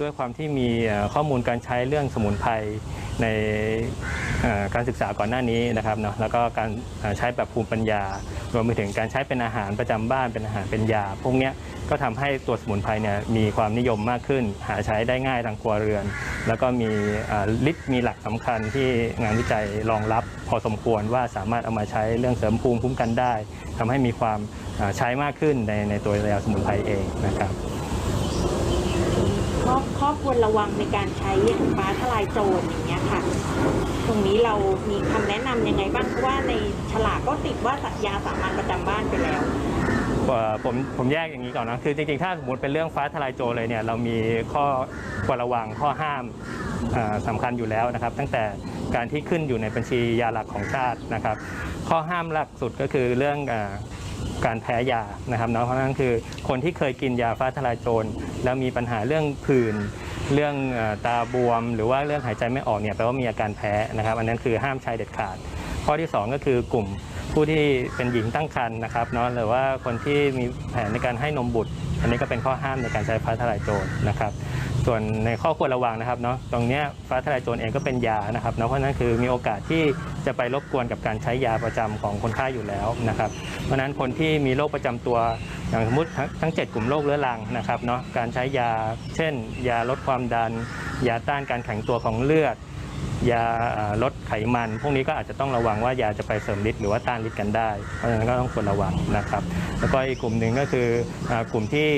ด้วยความที่มีข้อมูลการใช้เรื่องสมุนไพรในการศึกษาก่อนหน้านี้นะครับเนาะแล้วก็การใช้แบบภูมิปัญญารวมไปถึงการใช้เป็นอาหารประจำบ้านเป็นอาหารเป็นยา พวกนี้ก็ทำให้ตัวสมุนไพรเนี่ยมีความนิยมมากขึ้น หาใช้ได้ง่ายทางครัวเรือน แล้วก็มีเอ่อฤทธิ์มีหลักสำคัญที่งานวิจัยรองรับ พอสมควรว่าสามารถเอามาใช้เรื่องเสริมภูมิคุ้มกันได้ทำให้มีความใช้มากขึ้นในในตัวยาสมุนไพรเองนะครับ ข้อข้อควรระวังในการใช้อย่างฟ้าทลายโจรอย่างเงี้ยค่ะ ตรงนี้เรามีคำแนะนำยังไงบ้างเพราะว่าในฉลากก็ติดว่าสัญญาสามัญประจำบ้านไปแล้วผมผมแยกอย่างนี้ก่อนนะคือจริงๆ ถ้าสมมติเป็นเรื่องฟ้าทลายโจรเลยเนี่ยเรามีข้อควรระวังข้อห้ามอ่าสำคัญอยู่แล้วนะครับ ตั้งแต่การที่ขึ้นอยู่ในบัญชียาหลักของชาตินะครับ ข้อห้ามหลักสุดก็คือเรื่อง การแพ้ยานะครับเนาะเพราะนั้นคือคนที่เคยกินยาฟ้าทลายโจรแล้วมีปัญหาเรื่องผื่นเรื่องตาบวม หรือว่าเรื่องหายใจไม่ออกเนี่ยแปลว่ามีอาการแพ้นะครับ อันนั้นคือห้ามใช้เด็ดขาด ข้อที่ 2 ก็คือกลุ่ม ผู้ที่เป็นหญิงตั้งครรภ์นะครับเนาะหรือว่าคนที่มีแผนในการให้นมบุตร อันนี้ก็เป็นข้อห้ามในการใช้ฟ้าทลายโจรนะครับ ส่วนในข้อควรระวังนะครับเนาะตรงเนี้ยฟ้าทลายโจรเองก็เป็นยานะครับเนาะเพราะนั้นคือมีโอกาสที่จะไปรบกวนกับการใช้ยาประจำของคนไข้อยู่แล้วนะครับเพราะฉะนั้นคนที่มีโรคประจำตัวอย่างสมมติทั้งทั้ง 7 กลุ่มโรคเรื้อรังนะครับเนาะการใช้ยา เช่น ยาลดความดัน ยาต้านการแข็งตัวของเลือด ยาลดไขมัน พวกนี้ก็อาจจะต้องระวังว่ายาจะไปเสริมฤทธิ์หรือว่าต้านฤทธิ์กันได้ เพราะฉะนั้นก็ต้องควรระวังนะครับ แล้วก็อีกกลุ่มหนึ่งก็คือกลุ่มที่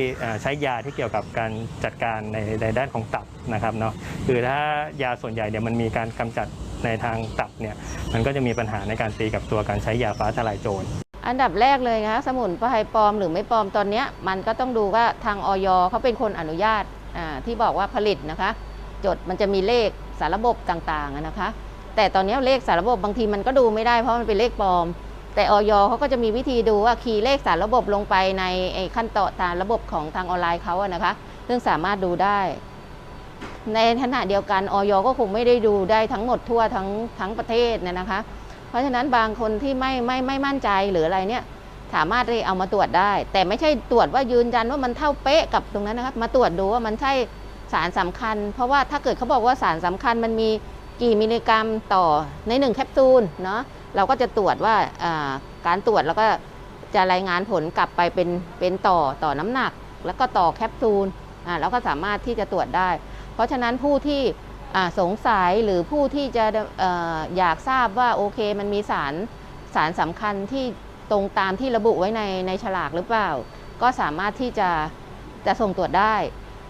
ใช้ยาที่เกี่ยวกับการจัดการในในด้านของตับนะครับเนาะคือถ้ายาส่วนใหญ่เนี่ยมันมีการกำจัดในทางตับเนี่ยมันก็จะมีปัญหาในการตีกับตัวการใช้ยาฟ้าทลายโจรอันดับแรกเลยนะคะสมุนไพรปลอมหรือไม่ปลอมตอนนี้มันก็ต้องดูว่าทางออยเขาเป็นคนอนุญาตที่บอกว่าผลิตนะคะ จดมันจะมีเลข สารระบบต่างๆนะคะ แต่ตอนนี้เลขสารระบบบางทีมันก็ดูไม่ได้เพราะมันเป็นเลขปลอม แต่ออยเขาก็จะมีวิธีดูว่าคีย์เลขสารระบบลงไปในไอ้ขั้นตอนตามระบบของทางออนไลน์เขาอะนะคะ ซึ่งสามารถดูได้ ในขณะเดียวกันออยก็คงไม่ได้ดูได้ทั้งหมดทั่วทั้งทั้งประเทศเนี่ยนะคะ เพราะฉะนั้นบางคนที่ไม่ไม่ไม่มั่นใจหรืออะไรเนี่ยสามารถเอามาตรวจได้ แต่ไม่ใช่ตรวจว่ายืนยันว่ามันเท่าเป๊ะกับตรงนั้นนะครับ มาตรวจดูว่ามันใช่ สารสำคัญ เพราะว่าถ้าเกิดเขาบอกว่าสารสำคัญมันมีกี่มิลลิกรัมต่อในหนึ่งแคปซูลเนาะเราก็จะตรวจว่าการตรวจแล้วก็จะรายงานผลกลับไปเป็นเป็นต่อต่อน้ำหนัก แล้วก็ต่อแคปซูลอ่าเราก็สามารถที่จะตรวจได้ เพราะฉะนั้นผู้ที่สงสัยหรือผู้ที่จะอออยากทราบว่าโอเคมันมีสารสารสำคัญที่ตรงตามที่ระบุไว้ในในฉลากหรือเปล่า ก็สามารถที่จะจะส่งตรวจได้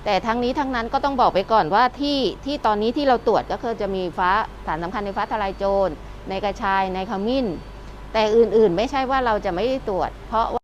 แต่ทั้งนี้ทั้งนั้นก็ต้องบอกไปก่อนว่าที่ที่ตอนนี้ที่เราตรวจก็คือจะมีฟ้าสารสำคัญในฟ้าทลายโจร ในกระชายในขมิ้น แต่อื่นๆ ไม่ใช่ว่าเราจะไม่ได้ตรวจ เพราะว่า